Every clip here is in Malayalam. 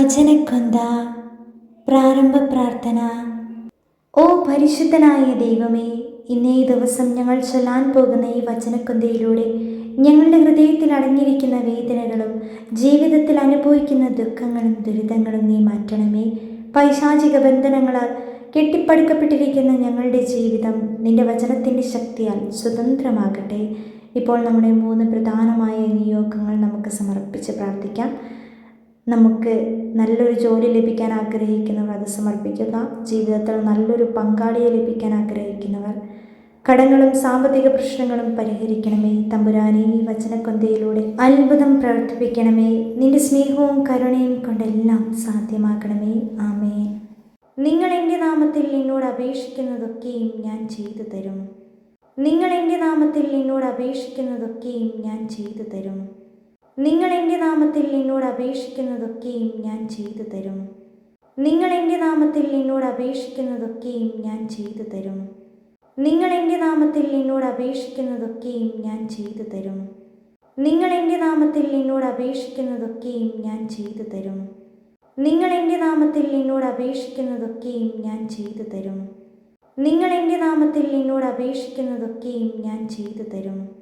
വചനക്കൊന്ത പ്രാരംഭ പ്രാർത്ഥന. ഓ പരിശുദ്ധനായ ദൈവമേ ഇന്നേ ദിവസം ഞങ്ങൾ ചൊല്ലാൻ പോകുന്ന ഈ വചനക്കൊന്തയിലൂടെ ഞങ്ങളുടെ ഹൃദയത്തിൽ അടങ്ങിയിരിക്കുന്ന വേദനകളും ജീവിതത്തിൽ അനുഭവിക്കുന്ന ദുഃഖങ്ങളും ദുരിതങ്ങളും നീ മാറ്റണമേ. പൈശാചിക ബന്ധനങ്ങളാൽ കെട്ടിപ്പടുക്കപ്പെട്ടിരിക്കുന്ന ഞങ്ങളുടെ ജീവിതം നിന്റെ വചനത്തിന്റെ ശക്തിയാൽ സ്വതന്ത്രമാകട്ടെ. ഇപ്പോൾ നമ്മുടെ മൂന്ന് പ്രധാനമായ നിയോഗങ്ങൾ നമുക്ക് സമർപ്പിച്ച് പ്രാർത്ഥിക്കാം. നമുക്ക് നല്ലൊരു ജോലി ലഭിക്കാൻ ആഗ്രഹിക്കുന്നവർ അത് സമർപ്പിക്കുക. ജീവിതത്തിൽ നല്ലൊരു പങ്കാളിയെ ലഭിക്കാൻ ആഗ്രഹിക്കുന്നവർ കടങ്ങളും സാമ്പത്തിക പ്രശ്നങ്ങളും പരിഹരിക്കണമേ. തമ്പുരാനെ ഈ വചനക്കൊന്തയിലൂടെ അത്ഭുതം പ്രവർത്തിപ്പിക്കണമേ. നിന്റെ സ്നേഹവും കരുണയും കൊണ്ടെല്ലാം സാധ്യമാക്കണമേ. ആമേ നിങ്ങൾ എന്റെ നാമത്തിൽ എന്നോട് അപേക്ഷിക്കുന്നതൊക്കെയും ഞാൻ ചെയ്തു തരും. നിങ്ങൾ എന്റെ നാമത്തിൽ എന്നോട് അപേക്ഷിക്കുന്നതൊക്കെയും ഞാൻ ചെയ്തു തരും. നിങ്ങൾ എന്റെ നാമത്തിൽ എന്നോട് അപേക്ഷിക്കുന്നതൊക്കെയും ഞാൻ ചെയ്തു തരും. നിങ്ങൾ എന്റെ നാമത്തിൽ എന്നോട് അപേക്ഷിക്കുന്നതൊക്കെയും ഞാൻ ചെയ്തു തരും. നിങ്ങൾ എന്റെ നാമത്തിൽ എന്നോട് അപേക്ഷിക്കുന്നതൊക്കെയും ഞാൻ ചെയ്തു തരും. നിങ്ങൾ എന്റെ നാമത്തിൽ എന്നോട് അപേക്ഷിക്കുന്നതൊക്കെയും ഞാൻ ചെയ്തു തരും. നിങ്ങൾ എന്റെ നാമത്തിൽ എന്നോട് അപേക്ഷിക്കുന്നതൊക്കെയും ഞാൻ ചെയ്തു തരും. നിങ്ങൾ എന്റെ നാമത്തിൽ എന്നോട് അപേക്ഷിക്കുന്നതൊക്കെയും ഞാൻ ചെയ്തു തരും.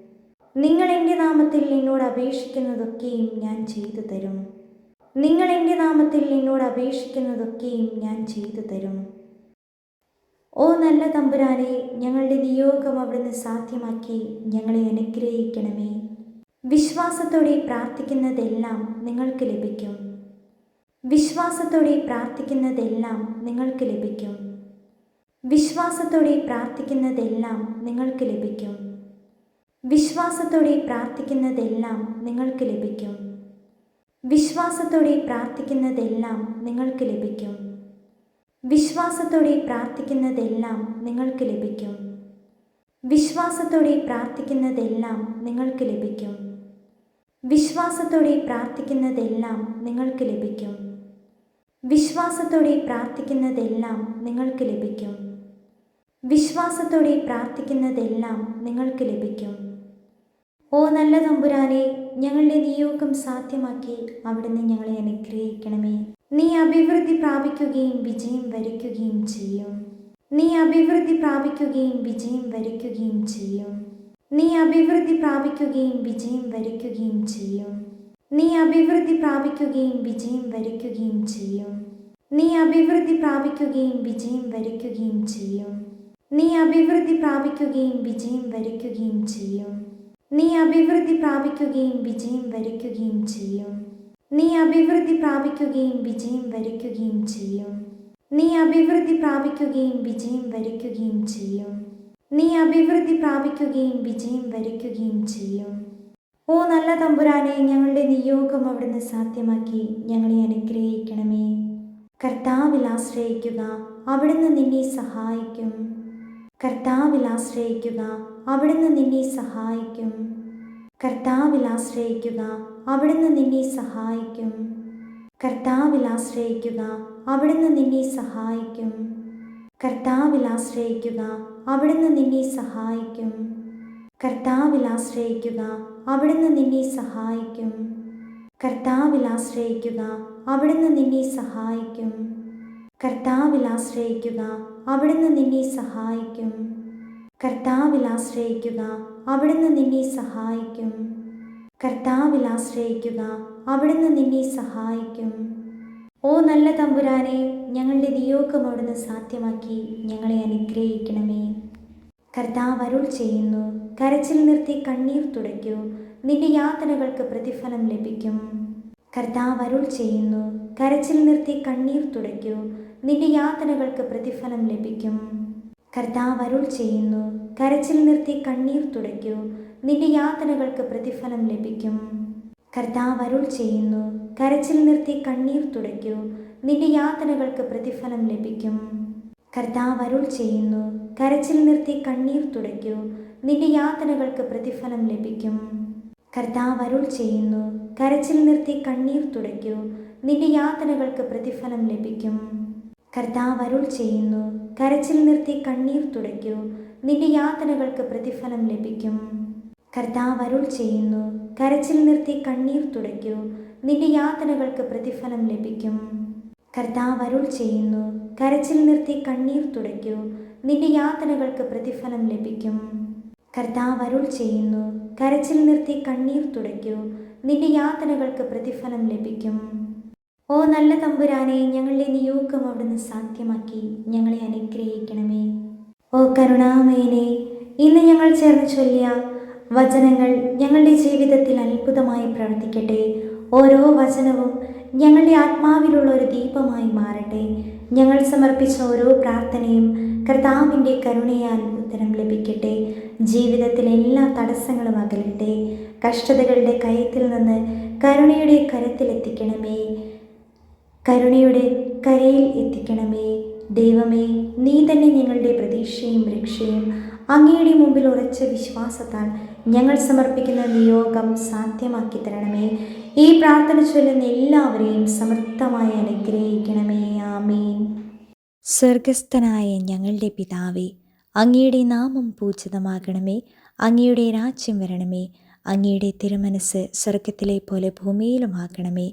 നിങ്ങൾ എന്റെ നാമത്തിൽ എന്നോട് അപേക്ഷിക്കുന്നതൊക്കെയും ഞാൻ ചെയ്തു തരും. നിങ്ങൾ എന്റെ നാമത്തിൽ എന്നോട് അപേക്ഷിക്കുന്നതൊക്കെയും ഞാൻ ചെയ്തു തരും. ഓ നല്ല തമ്പുരാനെ ഞങ്ങളുടെ നിയോഗം അവിടുന്ന് സാധ്യമാക്കി ഞങ്ങളെ അനുഗ്രഹിക്കണമേ. വിശ്വാസത്തോടെ പ്രാർത്ഥിക്കുന്നതെല്ലാം നിങ്ങൾക്ക് ലഭിക്കും. വിശ്വാസത്തോടെ പ്രാർത്ഥിക്കുന്നതെല്ലാം നിങ്ങൾക്ക് ലഭിക്കും. വിശ്വാസത്തോടെ പ്രാർത്ഥിക്കുന്നതെല്ലാം നിങ്ങൾക്ക് ലഭിക്കും. വിശ്വാസത്തോടെ പ്രാർത്ഥിക്കുന്നതെല്ലാം നിങ്ങൾക്ക് ലഭിക്കും. വിശ്വാസത്തോടെ പ്രാർത്ഥിക്കുന്നതെല്ലാം നിങ്ങൾക്ക് ലഭിക്കും. വിശ്വാസത്തോടെ പ്രാർത്ഥിക്കുന്നതെല്ലാം നിങ്ങൾക്ക് ലഭിക്കും. വിശ്വാസത്തോടെ പ്രാർത്ഥിക്കുന്നതെല്ലാം നിങ്ങൾക്ക് ലഭിക്കും. വിശ്വാസത്തോടെ പ്രാർത്ഥിക്കുന്നതെല്ലാം നിങ്ങൾക്ക് ലഭിക്കും. വിശ്വാസത്തോടെ പ്രാർത്ഥിക്കുന്നതെല്ലാം നിങ്ങൾക്ക് ലഭിക്കും. വിശ്വാസത്തോടെ പ്രാർത്ഥിക്കുന്നതെല്ലാം നിങ്ങൾക്ക് ലഭിക്കും. ഓ നല്ല തമ്പുരാനെ ഞങ്ങളുടെ നിയോഗം സാധ്യമാക്കി അവിടുന്ന് ഞങ്ങളെ അനുഗ്രഹിക്കണമേ. നീ അഭിവൃദ്ധി പ്രാപിക്കുകയും വിജയം വരിക്കുകയും ചെയ്യും. നീ അഭിവൃദ്ധി പ്രാപിക്കുകയും വിജയം വരിക്കുകയും ചെയ്യും. നീ അഭിവൃദ്ധി പ്രാപിക്കുകയും വിജയം വരിക്കുകയും ചെയ്യും. നീ അഭിവൃദ്ധി പ്രാപിക്കുകയും വിജയം വരിക്കുകയും ചെയ്യും. നീ അഭിവൃദ്ധി പ്രാപിക്കുകയും വിജയം വരിക്കുകയും ചെയ്യും. നീ അഭിവൃദ്ധി പ്രാപിക്കുകയും വിജയം വരിക്കുകയും ചെയ്യും. നീ അഭിവൃദ്ധി പ്രാപിക്കുകയും വിജയം വരിക്കുകയും ചെയ്യും. നീ അഭിവൃദ്ധി പ്രാപിക്കുകയും വിജയം വരിക്കുകയും ചെയ്യും. നീ അഭിവൃദ്ധി പ്രാപിക്കുകയും വിജയം വരിക്കുകയും ചെയ്യും. നീ അഭിവൃദ്ധി പ്രാപിക്കുകയും വിജയം വരിക്കുകയും ചെയ്യും. ഓ നല്ല തമ്പുരാനെ ഞങ്ങളുടെ നിയോഗം അവിടുന്ന് സാധ്യമാക്കി ഞങ്ങളെ അനുഗ്രഹിക്കണമേ. കർത്താവിൽ ആശ്രയിക്കുക അവിടുന്ന് നിന്നെ സഹായിക്കും. കർത്താവിൽ ആശ്രയിക്കുക അവിടുന്ന് നിന്നെ സഹായിക്കും. കർത്താവിൽ ആശ്രയിക്കുക അവിടുന്ന് നിന്നെ സഹായിക്കും. കർത്താവിൽ ആശ്രയിക്കുക അവിടുന്ന് നിന്നെ സഹായിക്കും. കർത്താവിൽ ആശ്രയിക്കുക അവിടുന്ന് നിന്നെ സഹായിക്കും. കർത്താവിൽ ആശ്രയിക്കുക അവിടുന്ന് നിന്നെ സഹായിക്കും. കർത്താവിൽ ആശ്രയിക്കുക അവിടുന്ന് നിന്നെ സഹായിക്കും. കർത്താവിൽ ആശ്രയിക്കുക അവിടുന്ന് നിന്നെ സഹായിക്കും. കർത്താവിൽ ആശ്രയിക്കുക അവിടുന്ന് നിന്നെ സഹായിക്കും. കർത്താവിൽ ആശ്രയിക്കുക അവിടുന്ന് നിന്നെ സഹായിക്കും. ഓ നല്ല തമ്പുരാനെ ഞങ്ങളുടെ നിയോഗം അവിടുന്ന് സാധ്യമാക്കി ഞങ്ങളെ അനുഗ്രഹിക്കണമേ. കർത്താവ് അരുൾ ചെയ്യുന്നു കരച്ചിൽ നിർത്തി കണ്ണീർ തുടയ്ക്കൂ നിന്റെ യാതനകൾക്ക് പ്രതിഫലം ലഭിക്കും. കർത്താവ് അരുൾ ചെയ്യുന്നു കരച്ചിൽ നിർത്തി കണ്ണീർ തുടയ്ക്കൂ നിന്റെ യാതനകൾക്ക് പ്രതിഫലം ലഭിക്കും. കർത്താവ് അരുൾ ചെയ്യുന്നു. കരച്ചിൽ നിർത്തി കണ്ണീർ തുടയ്ക്കൂ. നിന്റെ യാതനകൾക്ക് പ്രതിഫലം ലഭിക്കും. കർത്താവ് അരുൾ ചെയ്യുന്നു. കരച്ചിൽ നിർത്തി കണ്ണീർ തുടയ്ക്കൂ. നിന്റെ യാതനകൾക്ക് പ്രതിഫലം ലഭിക്കും. കർത്താവ് അരുൾ ചെയ്യുന്നു. കരച്ചിൽ നിർത്തി കണ്ണീർ തുടയ്ക്കൂ. നിന്റെ യാതനകൾക്ക് പ്രതിഫലം ലഭിക്കും. കർത്താവ് അരുൾ ചെയ്യുന്നു. കരച്ചിൽ നിർത്തി കണ്ണീർ തുടയ്ക്കൂ. നിന്റെ യാതനകൾക്ക് പ്രതിഫലം ലഭിക്കും. കർത്താവ് അരുൾ ചെയ്യുന്നു. കരച്ചിൽ നിർത്തി കണ്ണീർ തുടയ്ക്കൂ. നിന്റെ യാതനകൾക്ക് പ്രതിഫലം ലഭിക്കും. കർത്താവ് അരുൾ ചെയ്യുന്നു. കരച്ചിൽ നിർത്തി കണ്ണീർ തുടയ്ക്കൂ. നിന്റെ യാതനകൾക്ക് പ്രതിഫലം ലഭിക്കും. കർത്താവ് അരുൾ ചെയ്യുന്നു. കരച്ചിൽ നിർത്തി കണ്ണീർ തുടയ്ക്കൂ. നിന്റെ യാതനകൾക്ക് പ്രതിഫലം ലഭിക്കും. കർത്താവ് അരുൾ ചെയ്യുന്നു. കരച്ചിൽ നിർത്തി കണ്ണീർ തുടയ്ക്കൂ. നിന്റെ യാതനകൾക്ക് പ്രതിഫലം ലഭിക്കും. ഓ നല്ല തമ്പുരാനെ ഞങ്ങളുടെ നിയോഗം അവിടുന്ന് സാധ്യമാക്കി. ഞങ്ങളെ അനുഗ്രഹിക്കണമേ. ഓ കരുണാമയനെ ഇന്ന് ഞങ്ങൾ ചേർന്ന് ചൊല്ലിയ വചനങ്ങൾ ഞങ്ങളുടെ ജീവിതത്തിൽ അത്ഭുതമായി പ്രവർത്തിക്കട്ടെ. ഓരോ വചനവും ഞങ്ങളുടെ ആത്മാവിലുള്ള ഒരു ദീപമായി മാറട്ടെ. ഞങ്ങൾ സമർപ്പിച്ച ഓരോ പ്രാർത്ഥനയും കർത്താവിന്റെ കരുണയാൽ ഉത്തരം ലഭിക്കട്ടെ. ജീവിതത്തിലെ എല്ലാ തടസ്സങ്ങളും അകലട്ടെ. കഷ്ടതകളുടെ കയത്തിൽ നിന്ന് കരുണയുടെ കരത്തിലെത്തിക്കണമേ. കരുണയുടെ കരയിൽ എത്തിക്കണമേ. ദൈവമേ നീ തന്നെ ഞങ്ങളുടെ പ്രതീക്ഷയും രക്ഷയും അങ്ങയുടെ മുമ്പിൽ ഉറച്ച വിശ്വാസത്താൽ ഞങ്ങൾ സമർപ്പിക്കുന്ന നിയോഗം സാധ്യമാക്കി തരണമേ. ഈ പ്രാർത്ഥന ചൊല്ലുന്ന എല്ലാവരെയും സമർത്ഥമായി അനുഗ്രഹിക്കണമേ. ആമീൻ. സ്വർഗസ്ഥനായ ഞങ്ങളുടെ പിതാവേ അങ്ങയുടെ നാമം പൂജിതമാകണമേ. അങ്ങയുടെ രാജ്യം വരണമേ. അങ്ങയുടെ തിരുമനസ് സ്വർഗത്തിലെ പോലെ ഭൂമിയിലുമാക്കണമേ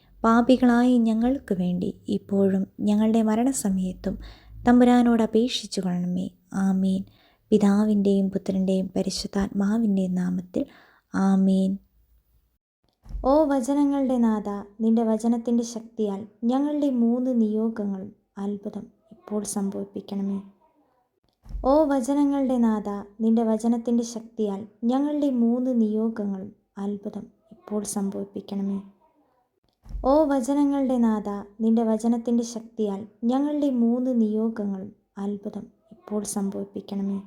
പാപികളായി ഞങ്ങൾക്ക് വേണ്ടി ഇപ്പോഴും ഞങ്ങളുടെ മരണസമയത്തും തമ്പുരാനോട് അപേക്ഷിച്ചു കൊള്ളണമേ. ആമീൻ. പിതാവിന്റെയും പുത്രന്റെയും പരിശുദ്ധാത്മാവിന്റെയും നാമത്തിൽ ആമീൻ. ഓ വചനങ്ങളുടെ നാഥ നിന്റെ വചനത്തിന്റെ ശക്തിയാൽ ഞങ്ങളുടെ മൂന്ന് നിയോഗങ്ങളും അത്ഭുതം ഇപ്പോൾ സംഭവിപ്പിക്കണമേ. ഓ വചനങ്ങളുടെ നാഥ നിന്റെ വചനത്തിന്റെ ശക്തിയാൽ ഞങ്ങളുടെ മൂന്ന് നിയോഗങ്ങളും അത്ഭുതം ഇപ്പോൾ സംഭവിപ്പിക്കണമേ. ഓ വചനങ്ങളുടെ നാഥ നിന്റെ വചനത്തിന്റെ ശക്തിയാൽ ഞങ്ങളുടെ മൂന്ന് നിയോഗങ്ങളും അത്ഭുതം ഇപ്പോൾ സംഭവിപ്പിക്കണമേ.